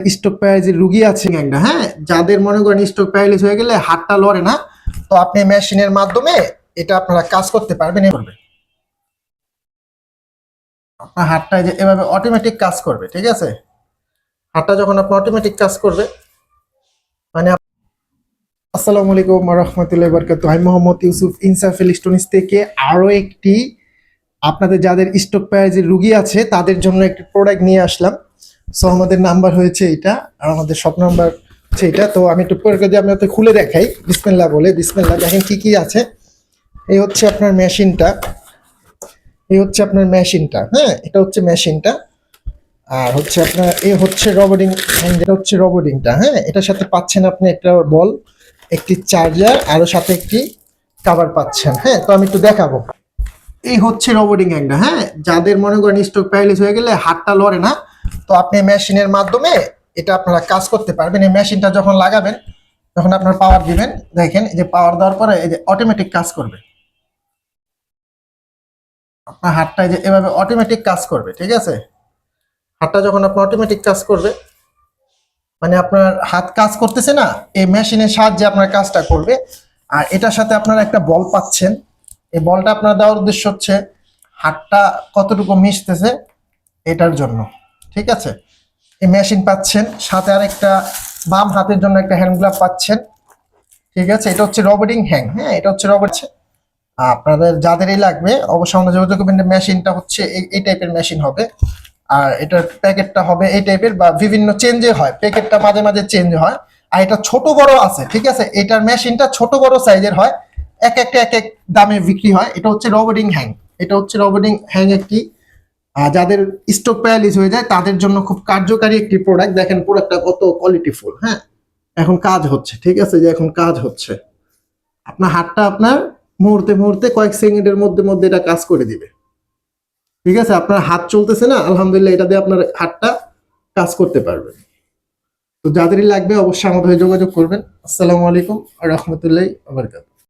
Stroke প্যারালাইজের রুগী আছে একটা হ্যাঁ? যাদের মনে করেন স্ট্রোক প্যারালাইজ হয়ে গেলে হাতটা লড়ে না তো আপনি মেশিনের মাধ্যমে এটা আপনারা কাজ করতে পারবেন এভাবে আপনার হাতটা যে এভাবে অটোমেটিক কাজ করবে ঠিক আছে? হাতটা যখন আপনার অটোমেটিক কাজ করবে মানে আসসালামু আলাইকুম রহমতুল্লাহ বরকাত আমি মোহাম্মদ ইউসুফ ইনসাফ ইলেকট্রনিক্স থেকে আরও একটি আপনাদের যাদের স্টক প্যারাইজের রুগী আছে তাদের জন্য একটি প্রোডাক্ট নিয়ে আসলাম। সো আমাদের নাম্বার হয়েছে এটা আর আমাদের শপ নাম্বার হচ্ছে এটা তো আমি একটু পরে যদি আপনাদের খুলে দেখাই, বিসমিল্লাহ বলে, বিসমিল্লাহ, দেখেন কি কি আছে। এই হচ্ছে আপনার মেশিনটা এই হচ্ছে আপনার মেশিনটা হ্যাঁ এটা হচ্ছে মেশিনটা আর হচ্ছে আপনার এই হচ্ছে রবোটিং এটা হচ্ছে রবোটিংটা হ্যাঁ এটার সাথে পাচ্ছেন আপনি একটা বল, একটি চার্জার আরও সাথে একটি কাভার পাচ্ছেন। হ্যাঁ তো আমি একটু দেখাবো। এই হচ্ছে রবোটিং হ্যাংটা হ্যাঁ যাদের মনে করেন স্টক প্যারালাইজ হয়ে গেলে হাতটা লড়ে না। তো আপনি মেশিনের মাধ্যমে এটা আপনারা কাজ করতে পারবেন। এই মেশিনটা যখন লাগাবেন, তখন আপনার পাওয়ার দিবেন। দেখেন, এই যে পাওয়ার দেওয়ার পরে এই যে অটোমেটিক কাজ করবে। আপনার হাতটা যে এভাবে অটোমেটিক কাজ করবে, ঠিক আছে? হাতটা যখন আপনার অটোমেটিক কাজ করবে মানে আপনার হাত কাজ করতেছে না, এই মেশিনের সাহায্যে আপনার কাজটা করবে। আর এটার সাথে আপনারা একটা বল পাচ্ছেন। এই বলটা আপনার দেওয়ার উদ্দেশ্য হচ্ছে, হাতটা কতটুকু মিশতেছে এটার জন্য। ঠিক আছে? এই মেশিন পাচ্ছেন, সাথে আর একটা বাম হাতের জন্য একটা হ্যান্ড গ্লাভ পাচ্ছেন। ঠিক আছে? এটা হচ্ছে রবোটিং হ্যাং হ্যাঁ এটা হচ্ছে রবট আপনাদের যাদেরই লাগবে, অবশ্যই আমাদের যোগাযোগ করবেন। মেশিনটা হচ্ছে এই- টাইপের মেশিন হবে। আর এটার প্যাকেটটা হবে এই টাইপের বা বিভিন্ন চেঞ্জে হয়। প্যাকেটটা মাঝে মাঝে চেঞ্জ হয়। আর এটা ছোট বড় আছে, ঠিক আছে? এটার মেশিনটা ছোট বড় সাইজের হয়। এক একটা এক এক দামে বিক্রি হয়। এটা হচ্ছে রবোটিং হ্যাং এটা হচ্ছে রবোটিং হ্যাং একটি যাদের স্টক প্যারালিস হয়ে যায়, তাদের জন্য খুব কার্যকারী একটি প্রোডাক্ট দেখেন প্রোডাক্টটা কত কোয়ালিটিফুল হ্যাঁ? এখন কাজ হচ্ছে, ঠিক আছে? যে এখন কাজ হচ্ছে। আপনার হাতটা আপনার মুহূর্তে মুহূর্তে কয়েক সেকেন্ডের মধ্যে মধ্যে এটা কাজ করে দিবে। ঠিক আছে? আপনার হাত চলতেছে না, আলহামদুলিল্লাহ এটা দিয়ে আপনার হাতটা কাজ করতে পারবেন। তো যাদেরই লাগবে অবশ্যই আমাদের যোগাযোগ করবেন। আসসালামু আলাইকুম রহমতুল্লাহ, আবরকাত।